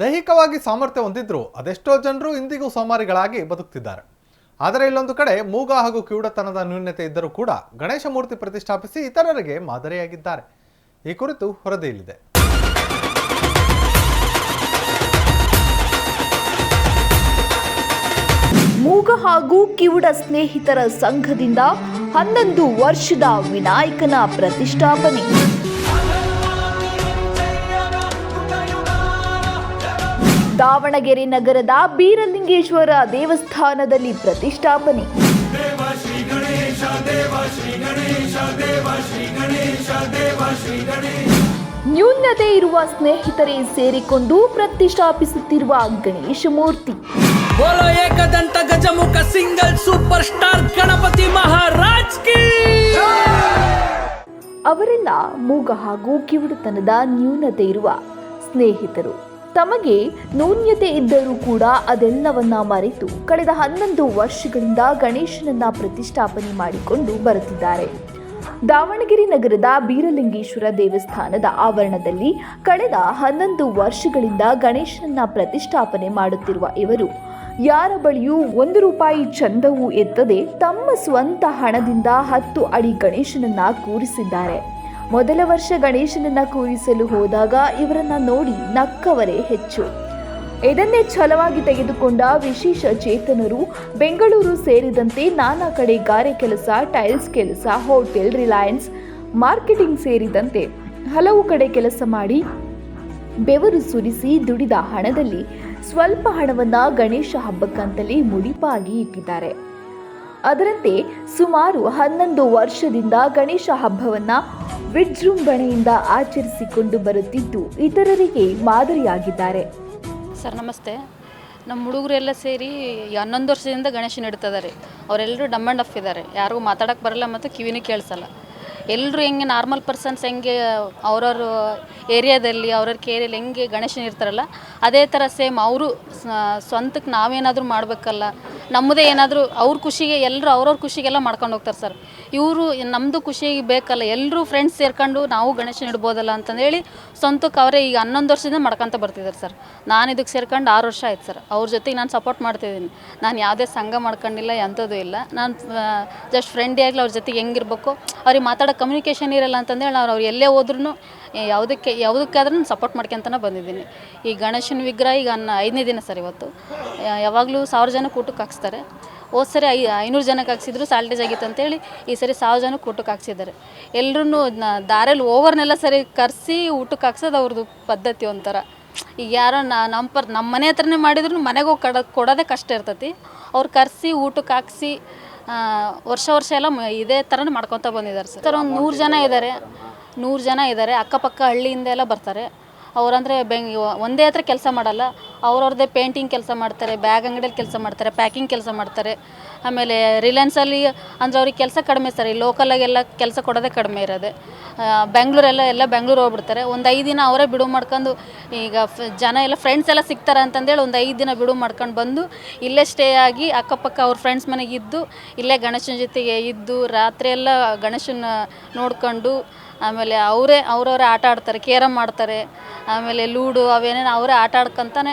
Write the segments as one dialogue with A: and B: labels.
A: ದೈಹಿಕವಾಗಿ ಸಾಮರ್ಥ್ಯ ಹೊಂದಿದ್ರು ಅದೆಷ್ಟೋ ಜನರು ಇಂದಿಗೂ ಸೋಮಾರಿಗಳಾಗಿ ಬದುಕ್ತಿದ್ದಾರೆ. ಆದರೆ ಇಲ್ಲೊಂದು ಕಡೆ ಮೂಗ ಹಾಗೂ ಕಿವುಡತನದ ನ್ಯೂನ್ಯತೆ ಇದ್ದರೂ ಕೂಡ ಗಣೇಶ ಮೂರ್ತಿ ಪ್ರತಿಷ್ಠಾಪಿಸಿ ಇತರರಿಗೆ ಮಾದರಿಯಾಗಿದ್ದಾರೆ. ಈ ಕುರಿತು ವರದಿಯಲ್ಲಿದೆ.
B: ಮೂಗ ಹಾಗೂ ಕಿವುಡ ಸ್ನೇಹಿತರ ಸಂಘದಿಂದ ಹನ್ನೊಂದು ವರ್ಷದ ವಿನಾಯಕನ ಪ್ರತಿಷ್ಠಾಪನೆ. ದಾವಣಗೆರೆ ನಗರದ ಬೀರಲಿಂಗೇಶ್ವರ ದೇವಸ್ಥಾನದಲ್ಲಿ ಪ್ರತಿಷ್ಠಾಪನೆ. ನ್ಯೂನತೆ ಇರುವ ಸ್ನೇಹಿತರೇ ಸೇರಿಕೊಂಡು ಪ್ರತಿಷ್ಠಾಪಿಸುತ್ತಿರುವ ಗಣೇಶ ಮೂರ್ತಿ.
C: Ekadanta Gajamukha single super star Ganapati Maharaj
B: ಅವರೆಲ್ಲ ಮೂಗ ಹಾಗೂ ಕಿವುಡುತನದ ನ್ಯೂನತೆ ಇರುವ ಸ್ನೇಹಿತರು. ತಮಗೆ ನ್ಯೂನ್ಯತೆ ಇದ್ದರೂ ಕೂಡ ಅದೆಲ್ಲವನ್ನ ಮರೆತು ಕಳೆದ ಹನ್ನೊಂದು ವರ್ಷಗಳಿಂದ ಗಣೇಶನನ್ನ ಪ್ರತಿಷ್ಠಾಪನೆ ಮಾಡಿಕೊಂಡು ಬರುತ್ತಿದ್ದಾರೆ. ದಾವಣಗೆರೆ ನಗರದ ಬೀರಲಿಂಗೇಶ್ವರ ದೇವಸ್ಥಾನದ ಆವರಣದಲ್ಲಿ ಕಳೆದ ಹನ್ನೊಂದು ವರ್ಷಗಳಿಂದ ಗಣೇಶನನ್ನ ಪ್ರತಿಷ್ಠಾಪನೆ ಮಾಡುತ್ತಿರುವ ಇವರು, ಯಾರ ಬಳಿಯೂ ಒಂದು ರೂಪಾಯಿ ಚಂದವೂ ಎತ್ತದೆ ತಮ್ಮ ಸ್ವಂತ ಹಣದಿಂದ ಹತ್ತು ಅಡಿ ಗಣೇಶನನ್ನ ಕೂರಿಸಿದ್ದಾರೆ. ಮೊದಲ ವರ್ಷ ಗಣೇಶನನ್ನ ಕೂರಿಸಲು ಹೋದಾಗ ಇವರನ್ನ ನೋಡಿ ನಕ್ಕವರೇ ಹೆಚ್ಚು. ಇದನ್ನೇ ಛಲವಾಗಿ ತೆಗೆದುಕೊಂಡ ವಿಶೇಷ ಚೇತನರು ಬೆಂಗಳೂರು ಸೇರಿದಂತೆ ನಾನಾ ಕಡೆ ಗಾರೆ ಕೆಲಸ, ಟೈಲ್ಸ್ ಕೆಲಸ, ಹೋಟೆಲ್, ರಿಲಯನ್ಸ್, ಮಾರ್ಕೆಟಿಂಗ್ ಸೇರಿದಂತೆ ಹಲವು ಕಡೆ ಕೆಲಸ ಮಾಡಿ ಬೆವರು ಸುರಿಸಿ ದುಡಿದ ಹಣದಲ್ಲಿ ಸ್ವಲ್ಪ ಹಣವನ್ನ ಗಣೇಶ ಹಬ್ಬಕ್ಕಂತಲೇ ಮುಡಿಪಾಗಿ ಇಟ್ಟಿದ್ದಾರೆ. ಅದರಂತೆ ಸುಮಾರು ಹನ್ನೊಂದು ವರ್ಷದಿಂದ ಗಣೇಶ ಹಬ್ಬವನ್ನ ವಿಜೃಂಭಣೆಯಿಂದ ಆಚರಿಸಿಕೊಂಡು ಬರುತ್ತಿದ್ದು ಇತರರಿಗೆ ಮಾದರಿಯಾಗಿದ್ದಾರೆ.
D: ಸರ್, ನಮಸ್ತೆ. ನಮ್ಮ ಹುಡುಗರೆಲ್ಲ ಸೇರಿ ಹನ್ನೊಂದು ವರ್ಷದಿಂದ ಗಣೇಶನ ಇಡ್ತಿದ್ದಾರೆ ಅವರೆಲ್ಲರೂ ಡಮ್ ಅಂಡ್ ಅಫ್ ಇದ್ದಾರೆ. ಯಾರಿಗೂ ಮಾತಾಡಕ್ಕೆ ಬರಲ್ಲ ಮತ್ತು ಕಿವಿನೂ ಕೇಳಿಸಲ್ಲ. ಎಲ್ಲರೂ ಹೆಂಗೆ ನಾರ್ಮಲ್ ಪರ್ಸನ್ಸ್ ಹೆಂಗೆ ಅವ್ರವ್ರ ಏರಿಯಾದಲ್ಲಿ, ಅವ್ರವ್ರ ಕೇರಿಯಲ್ಲಿ ಹೆಂಗೆ ಗಣೇಶನ ಇರ್ತಾರಲ್ಲ, ಅದೇ ಥರ ಸೇಮ್ ಅವರು ಸ್ವಂತಕ್ಕೆ ನಾವೇನಾದರೂ ಮಾಡಬೇಕಲ್ಲ, ನಮ್ಮದೇ ಏನಾದರೂ ಅವ್ರ ಖುಷಿಗೆ ಎಲ್ಲರೂ ಅವ್ರವ್ರ ಖುಷಿಗೆಲ್ಲ ಮಾಡ್ಕೊಂಡು ಹೋಗ್ತಾರೆ ಸರ್. ಇವರು ನಮ್ಮದು ಖುಷಿಗೆ ಬೇಕಲ್ಲ ಎಲ್ಲರೂ ಫ್ರೆಂಡ್ಸ್ ಸೇರ್ಕೊಂಡು ನಾವು ಗಣೇಶನ ಇಡ್ಬೋದಲ್ಲ ಅಂತಂದೇಳಿ ಸ್ವಂತಕ್ಕೆ ಅವರೇ ಈಗ ಹನ್ನೊಂದು ವರ್ಷದಿಂದ ಮಾಡ್ಕೊತ ಬರ್ತಿದ್ದಾರೆ ಸರ್ ನಾನು ಇದಕ್ಕೆ ಸೇರ್ಕೊಂಡು ಆರು ವರ್ಷ ಆಯ್ತು ಸರ್ ಅವ್ರ ಜೊತೆಗೆ ನಾನು ಸಪೋರ್ಟ್ ಮಾಡ್ತಿದ್ದೀನಿ ನಾನು ಯಾವುದೇ ಸಂಘ ಮಾಡ್ಕೊಂಡಿಲ್ಲ ಎಂಥದ್ದು ಇಲ್ಲ. ನಾನು ಜಸ್ಟ್ ಫ್ರೆಂಡೇ ಆಗಲಿ ಅವ್ರ ಜೊತೆಗೆ ಹೆಂಗಿರ್ಬೇಕು ಅವ್ರಿಗೆ ಮಾತಾಡೋ ಕಮ್ಯುನಿಕೇಷನ್ ಇರಲ್ಲ ಅಂತಂದೇಳಿ ನಾನು ಅವ್ರು ಎಲ್ಲೇ ಹೋದ್ರೂ ಯಾವುದಕ್ಕೆ, ಯಾವುದಕ್ಕಾದ್ರೂ ಸಪೋರ್ಟ್ ಮಾಡ್ಕೊಂತನೇ ಬಂದಿದ್ದೀನಿ. ಈ ಗಣೇಶನ ವಿಗ್ರಹ ಈಗ ಐದನೇ ದಿನ ಸರ್ ಇವತ್ತು. ಯಾವಾಗಲೂ ಸಾವಿರ ಜನಕ್ಕೆ ಊಟಕ್ಕೆ ಹಾಕ್ಸ್ತಾರೆ. ಹೋದ ಸರಿ ಐ ಐನೂರು ಜನಕ್ಕೆ ಹಾಕ್ಸಿದ್ರು ಸಾಲ್ಟೇಜ್ ಆಗಿತ್ತು ಅಂತೇಳಿ ಈ ಸರಿ ಸಾವಿರ ಜನಕ್ಕೆ ಊಟಕ್ಕೆ ಹಾಕ್ಸಿದ್ದಾರೆ. ಎಲ್ಲರೂ ದಾರಲ್ಲಿ ಓವರ್ನೆಲ್ಲ ಸರಿ ಕರೆಸಿ ಊಟಕ್ಕೆ ಹಾಕ್ಸೋದು ಅವ್ರದ್ದು ಪದ್ಧತಿ ಒಂಥರ. ಈಗ ಯಾರೋ ನಮ್ಮ ಪರ್ ನಮ್ಮ ಮನೆ ಹತ್ರನೇ ಮಾಡಿದ್ರು ಮನೆಗೆ ಹೋಗಿ ಕಡ ಕೊಡೋದೇ ಕಷ್ಟ ಇರ್ತೈತಿ. ಅವ್ರು ಕರೆಸಿ ಊಟಕ್ಕೆ ಹಾಕ್ಸಿ ವರ್ಷ ವರ್ಷ ಎಲ್ಲ ಇದೇ ಥರನೇ ಮಾಡ್ಕೊತಾ ಬಂದಿದ್ದಾರೆ ಸರ್. ಸರ್, ಒಂದು ನೂರು ಜನ ಇದ್ದಾರೆ ನೂರು ಜನ ಇದ್ದಾರೆ ಅಕ್ಕಪಕ್ಕ ಹಳ್ಳಿಯಿಂದ ಎಲ್ಲ ಬರ್ತಾರೆ. ಅವರಂದರೆ ಬೆಂಗ್ ಒಂದೇ ಹತ್ರ ಕೆಲಸ ಮಾಡಲ್ಲ. ಅವ್ರವ್ರದ್ದೇ ಪೇಂಟಿಂಗ್ ಕೆಲಸ ಮಾಡ್ತಾರೆ ಬ್ಯಾಗ್ ಅಂಗಡಿಯಲ್ಲಿ ಕೆಲಸ ಮಾಡ್ತಾರೆ ಪ್ಯಾಕಿಂಗ್ ಕೆಲಸ ಮಾಡ್ತಾರೆ. ಆಮೇಲೆ ರಿಲಯನ್ಸಲ್ಲಿ ಅಂದರೆ ಅವ್ರಿಗೆ ಕೆಲಸ ಕಡಿಮೆ ಸರ್, ಈ ಲೋಕಲಾಗೆಲ್ಲ ಕೆಲಸ ಕೊಡೋದೇ ಕಡಿಮೆ ಇರೋದೆ. ಬೆಂಗಳೂರೆಲ್ಲ ಎಲ್ಲ ಬೆಂಗಳೂರು ಹೋಗ್ಬಿಡ್ತಾರೆ. ಒಂದು ಐದು ದಿನ ಅವರೇ ಬಿಡುವು ಮಾಡ್ಕೊಂಡು ಈಗ ಜನ ಎಲ್ಲ ಫ್ರೆಂಡ್ಸ್ ಎಲ್ಲ ಸಿಗ್ತಾರೆ ಅಂತಂದೇಳಿ ಒಂದು ಐದು ದಿನ ಬಿಡುವು ಮಾಡ್ಕೊಂಡು ಬಂದು ಇಲ್ಲೇ ಸ್ಟೇ ಆಗಿ ಅಕ್ಕಪಕ್ಕ ಅವ್ರ ಫ್ರೆಂಡ್ಸ್ ಮನೆಗೆ ಇದ್ದು ಇಲ್ಲೇ ಗಣೇಶನ ಜೊತೆಗೆ ಇದ್ದು ರಾತ್ರಿ ಎಲ್ಲ ಗಣೇಶನ ನೋಡ್ಕೊಂಡು ಆಮೇಲೆ ಅವರೇ, ಅವ್ರವರೇ ಆಟ ಆಡ್ತಾರೆ ಕೇರಮ್ ಆಡ್ತಾರೆ ಆಮೇಲೆ ಲೂಡು ಅವೇನೇನು ಅವರೇ ಆಟ ಆಡ್ಕೊಂತಾನೆ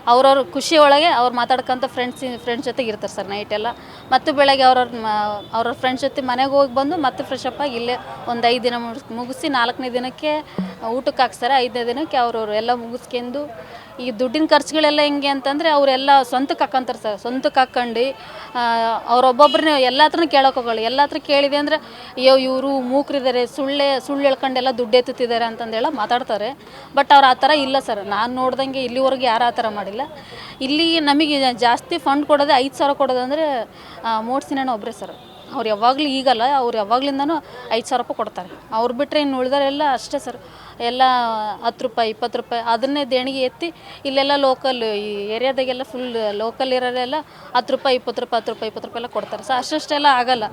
D: ಅವ್ರವ್ರ ಖುಷಿ ಒಳಗೆ ಅವ್ರು ಮಾತಾಡ್ಕೊಂತ ಫ್ರೆಂಡ್ಸ್ ಫ್ರೆಂಡ್ಸ್ ಜೊತೆಗೆ ಇರ್ತಾರೆ ಸರ್ ನೈಟೆಲ್ಲ ಮತ್ತು ಬೆಳಗ್ಗೆ ಅವ್ರವ್ರ ಅವ್ರವ್ರ ಫ್ರೆಂಡ್ಸ್ ಜೊತೆ ಮನೆಗೆ ಹೋಗಿ ಬಂದು ಮತ್ತೆ ಫ್ರೆಶ್ ಅಪ್ ಆಗಿ ಇಲ್ಲೇ ಒಂದು ಐದು ದಿನ ಮುಗಿಸ್ ನಾಲ್ಕನೇ ದಿನಕ್ಕೆ ಊಟಕ್ಕೆ ಹಾಕ್ಸ್ತಾರೆ. ಐದನೇ ದಿನಕ್ಕೆ ಅವ್ರವ್ರು ಎಲ್ಲ ಮುಗಿಸ್ಕೊಂಡು ಈ ದುಡ್ಡಿನ ಖರ್ಚುಗಳೆಲ್ಲ ಹೆಂಗೆ ಅಂತಂದರೆ ಅವರೆಲ್ಲ ಸ್ವಂತಕ್ಕೆ ಹಾಕ್ಕಂತಾರೆ ಸರ್. ಸ್ವಂತಕ್ಕೆ ಹಾಕ್ಕೊಂಡು ಅವ್ರೊಬ್ಬೊಬ್ಬರನ್ನೇ ಎಲ್ಲ ಹತ್ರನೂ ಕೇಳೋಕೆ ಹೋಗಲ್ಲ. ಎಲ್ಲ ಹತ್ರ ಕೇಳಿದೆ ಅಂದರೆ, ಅಯ್ಯೋ ಇವರು ಮೂಕ್ರಿದ್ದಾರೆ ಸುಳ್ಳೆ, ಸುಳ್ಳು ಹೇಳ್ಕೊಂಡೆಲ್ಲ ದುಡ್ಡು ಎತ್ತುತ್ತಿದ್ದಾರೆ ಅಂತಂದೇಳ ಮಾತಾಡ್ತಾರೆ. ಬಟ್ ಅವ್ರು ಆ ಥರ ಇಲ್ಲ ಸರ್. ನಾನು ನೋಡ್ದಂಗೆ ಇಲ್ಲಿವರೆಗೆ ಯಾರು ಆ ಥರ ಮಾಡಿಲ್ಲ ಇಲ್ಲಿ ನಮಗೆ ಜಾಸ್ತಿ ಫಂಡ್ ಕೊಡೋದೇ ಐದು ಸಾವಿರ ಕೊಡೋದಂದರೆ ಮೋಡ್ಸಿನ ಒಬ್ಬರೇ ಸರ್ ಅವ್ರು ಯಾವಾಗಲೂ ಈಗಲ್ಲ, ಅವ್ರು ಯಾವಾಗ್ಲಿಂದನೂ ಐದು ಸಾವಿರ ರೂಪಾಯಿ ಕೊಡ್ತಾರೆ. ಅವ್ರು ಬಿಟ್ಟರೆ ಇನ್ನು ಉಳಿದವರೆಲ್ಲ ಅಷ್ಟೇ ಸರ್ ಎಲ್ಲ ಹತ್ತು ರೂಪಾಯಿ, ಇಪ್ಪತ್ತು ರೂಪಾಯಿ ಅದನ್ನೇ ದೇಣಿಗೆ ಎತ್ತಿ ಇಲ್ಲೆಲ್ಲ ಲೋಕಲ್ ಈ ಏರಿಯಾದಾಗೆಲ್ಲ ಫುಲ್ ಲೋಕಲ್ ಇರೋರೆಲ್ಲ ಹತ್ತು ರೂಪಾಯಿ, ಇಪ್ಪತ್ತು ರೂಪಾಯಿ, ಹತ್ತು ರೂಪಾಯಿ, ಇಪ್ಪತ್ತು ರೂಪಾಯಿ ಎಲ್ಲ ಕೊಡ್ತಾರೆ. ಸೊ ಅಷ್ಟಷ್ಟೆಲ್ಲ ಆಗಲ್ಲ.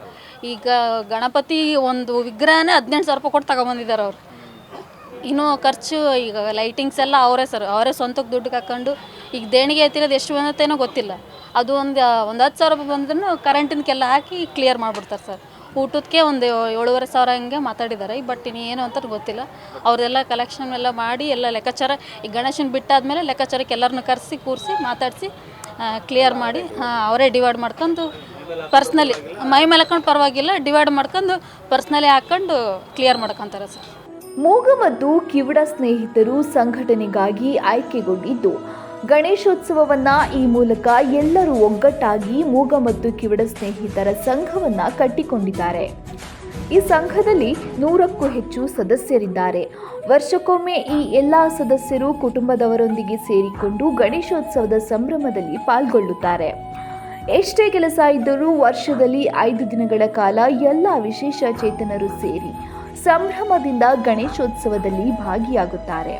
D: ಈಗ ಗಣಪತಿ ಒಂದು ವಿಗ್ರಹನೇ ಹದಿನೆಂಟು ಸಾವಿರ ರೂಪಾಯಿ ಕೊಟ್ಟು ತಗೊಂಬಂದಿದ್ದಾರೆ ಅವ್ರು. ಇನ್ನೂ ಖರ್ಚು, ಈಗ ಲೈಟಿಂಗ್ಸ್ ಎಲ್ಲ ಅವರೇ ಸರ್, ಅವರೇ ಸ್ವಂತಕ್ಕೆ ದುಡ್ಡು ಹಾಕೊಂಡು ಈಗ ದೇಣಿಗೆ ಎತ್ತಿರೋದು ಎಷ್ಟು ಬಂದತ್ತೇನೋ ಗೊತ್ತಿಲ್ಲ. ಅದು ಒಂದು ಒಂದು ಹತ್ತು ಸಾವಿರ ರೂಪಾಯಿ ಬಂದ್ರೂ ಕರೆಂಟಿನಕ್ಕೆಲ್ಲ ಹಾಕಿ ಕ್ಲಿಯರ್ ಮಾಡಿಬಿಡ್ತಾರೆ ಸರ್. ಊಟಕ್ಕೆ ಒಂದು ಏಳುವರೆ ಸಾವಿರ ಹಂಗೆ ಮಾತಾಡಿದ್ದಾರೆ. ಬಟ್ ಇನ್ನು ಏನು ಅಂತ ಗೊತ್ತಿಲ್ಲ. ಅವರೆಲ್ಲ ಕಲೆಕ್ಷನ್ ಎಲ್ಲ ಮಾಡಿ, ಎಲ್ಲ ಲೆಕ್ಕಾಚಾರ ಈ ಗಣೇಶನ ಬಿಟ್ಟಾದಮೇಲೆ ಲೆಕ್ಕಾಚಾರಕ್ಕೆ ಎಲ್ಲರನ್ನೂ ಕರೆಸಿ, ಕೂರಿಸಿ, ಮಾತಾಡಿಸಿ ಕ್ಲಿಯರ್ ಮಾಡಿ ಅವರೇ ಡಿವೈಡ್ ಮಾಡ್ಕೊಂಡು ಪರ್ಸ್ನಲಿ ಮೈ ಮೇಲೆ ಹಾಕೊಂಡು ಪರವಾಗಿಲ್ಲ ಡಿವೈಡ್ ಮಾಡ್ಕೊಂಡು ಪರ್ಸ್ನಲಿ ಹಾಕ್ಕೊಂಡು ಕ್ಲಿಯರ್ ಮಾಡ್ಕೊತಾರೆ ಸರ್.
B: ಮೂಗ ಮತ್ತು ಕಿವಿಡ ಸ್ನೇಹಿತರು ಸಂಘಟನೆಗಾಗಿ ಆಯ್ಕೆಗೊಂಡಿದ್ದು, ಗಣೇಶೋತ್ಸವವನ್ನು ಈ ಮೂಲಕ ಎಲ್ಲರೂ ಒಗ್ಗಟ್ಟಾಗಿ ಮೂಗ ಮತ್ತು ಕಿವಿಡ ಸ್ನೇಹಿತರ ಸಂಘವನ್ನು ಕಟ್ಟಿಕೊಂಡಿದ್ದಾರೆ. ಈ ಸಂಘದಲ್ಲಿ ನೂರಕ್ಕೂ ಹೆಚ್ಚು ಸದಸ್ಯರಿದ್ದಾರೆ. ವರ್ಷಕ್ಕೊಮ್ಮೆ ಈ ಎಲ್ಲ ಸದಸ್ಯರು ಕುಟುಂಬದವರೊಂದಿಗೆ ಸೇರಿಕೊಂಡು ಗಣೇಶೋತ್ಸವದ ಸಂಭ್ರಮದಲ್ಲಿ ಪಾಲ್ಗೊಳ್ಳುತ್ತಾರೆ. ಎಷ್ಟೇ ಕೆಲಸ ಇದ್ದರೂ ವರ್ಷದಲ್ಲಿ ಐದು ದಿನಗಳ ಕಾಲ ಎಲ್ಲ ವಿಶೇಷ ಚೇತನರು ಸೇರಿ ಸಂಭ್ರಮದಿಂದ ಗಣೇಶೋತ್ಸವದಲ್ಲಿ ಭಾಗಿಯಾಗುತ್ತಾರೆ.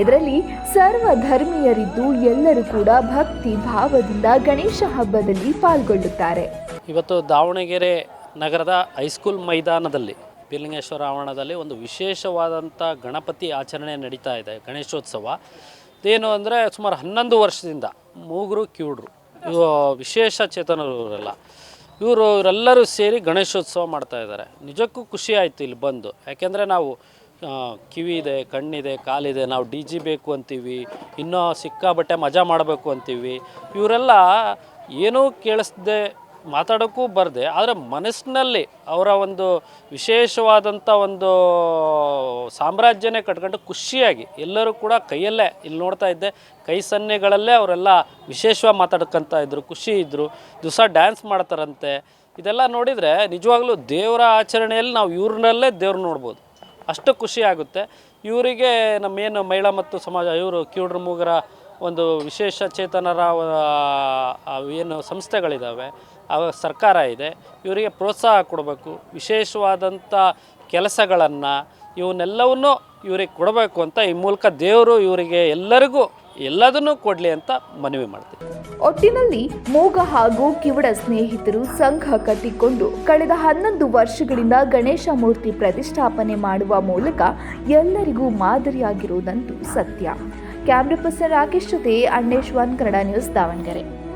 B: ಇದರಲ್ಲಿ ಸರ್ವ ಧರ್ಮೀಯರಿದ್ದು ಎಲ್ಲರೂ ಕೂಡ ಭಕ್ತಿ ಭಾವದಿಂದ ಗಣೇಶ ಹಬ್ಬದಲ್ಲಿ ಪಾಲ್ಗೊಳ್ಳುತ್ತಾರೆ.
E: ಇವತ್ತು ದಾವಣಗೆರೆ ನಗರದ ಹೈಸ್ಕೂಲ್ ಮೈದಾನದಲ್ಲಿ, ಪಿಲಿಂಗೇಶ್ವರ ಆವರಣದಲ್ಲಿ ಒಂದು ವಿಶೇಷವಾದಂಥ ಗಣಪತಿ ಆಚರಣೆ ನಡೀತಾ ಇದೆ, ಗಣೇಶೋತ್ಸವ. ಏನು ಅಂದರೆ ಸುಮಾರು ಹನ್ನೊಂದು ವರ್ಷದಿಂದ ಮೂಗರು, ಕಿವುಡ್ರು ವಿಶೇಷ ಚೇತನರು ಇವರೆಲ್ಲ ಇವರು ಇವರೆಲ್ಲರೂ ಸೇರಿ ಗಣೇಶೋತ್ಸವ ಮಾಡ್ತಾ ಇದ್ದಾರೆ. ನಿಜಕ್ಕೂ ಖುಷಿ ಆಯಿತು ಇಲ್ಲಿ ಬಂದು. ಯಾಕೆಂದರೆ ನಾವು ಕಿವಿ ಇದೆ, ಕಣ್ಣಿದೆ, ಕಾಲಿದೆ, ನಾವು ಡಿ ಜಿ ಬೇಕು ಅಂತೀವಿ, ಇನ್ನೂ ಸಿಕ್ಕಾಬಟ್ಟೆ ಮಜಾ ಮಾಡಬೇಕು ಅಂತೀವಿ. ಇವರೆಲ್ಲ ಏನೂ ಕೇಳಿಸ್ದೆ ಮಾತಾಡೋಕ್ಕೂ ಬರದೆ, ಆದರೆ ಮನಸ್ಸಿನಲ್ಲಿ ಅವರ ಒಂದು ವಿಶೇಷವಾದಂಥ ಒಂದು ಸಾಮ್ರಾಜ್ಯನೇ ಕಟ್ಕೊಂಡು ಖುಷಿಯಾಗಿ ಎಲ್ಲರೂ ಕೂಡ ಕೈಯಲ್ಲೇ ಇಲ್ಲಿ ನೋಡ್ತಾ ಇದ್ದೆ. ಕೈ ಸನ್ನೆಗಳಲ್ಲೇ ಅವರೆಲ್ಲ ವಿಶೇಷವಾಗಿ ಮಾತಾಡ್ಕೊಂತ ಇದ್ದರು ಖುಷಿ ಇದ್ದರು ದಿವಸ ಡ್ಯಾನ್ಸ್ ಮಾಡ್ತಾರಂತೆ. ಇದೆಲ್ಲ ನೋಡಿದರೆ ನಿಜವಾಗ್ಲೂ ದೇವರ ಆಚರಣೆಯಲ್ಲಿ ನಾವು ಇವ್ರನ್ನಲ್ಲೇ ದೇವ್ರು ನೋಡ್ಬೋದು. ಅಷ್ಟು ಖುಷಿ ಆಗುತ್ತೆ. ಇವರಿಗೆ ನಮ್ಮೇನು ಮಹಿಳಾ ಮತ್ತು ಸಮಾಜ, ಇವರು ಕಿವುಡ್ರ ಮೂಗರ ಒಂದು ವಿಶೇಷ ಚೇತನರ ಏನು ಸಂಸ್ಥೆಗಳಿದ್ದಾವೆ ಸರ್ಕಾರ ಇದೆ, ಇವರಿಗೆ ಪ್ರೋತ್ಸಾಹ ಕೊಡಬೇಕು. ವಿಶೇಷವಾದಂಥ ಕೆಲಸಗಳನ್ನು ಇವನ್ನೆಲ್ಲವನ್ನೂ ಇವರಿಗೆ ಕೊಡಬೇಕು ಅಂತ ಈ ಮೂಲಕ ದೇವರು ಇವರಿಗೆ ಎಲ್ಲರಿಗೂ ಎಲ್ಲದನ್ನೂ ಕೊಡಲಿ ಅಂತ ಮನವಿ ಮಾಡ್ತೀವಿ.
B: ಒಟ್ಟಿನಲ್ಲಿ ಮೂಗ ಹಾಗೂ ಕಿವಡ ಸ್ನೇಹಿತರು ಸಂಘ ಕಟ್ಟಿಕೊಂಡು ಕಳೆದ ಹನ್ನೊಂದು ವರ್ಷಗಳಿಂದ ಗಣೇಶ ಮೂರ್ತಿ ಪ್ರತಿಷ್ಠಾಪನೆ ಮಾಡುವ ಮೂಲಕ ಎಲ್ಲರಿಗೂ ಮಾದರಿಯಾಗಿರುವುದಂತೂ ಸತ್ಯ. ಕ್ಯಾಮ್ರಾ ಪರ್ಸನ್ ರಾಕೇಶ್ ಜೊತೆ ಕನ್ನಡ ನ್ಯೂಸ್ ದಾವಣಗೆರೆ.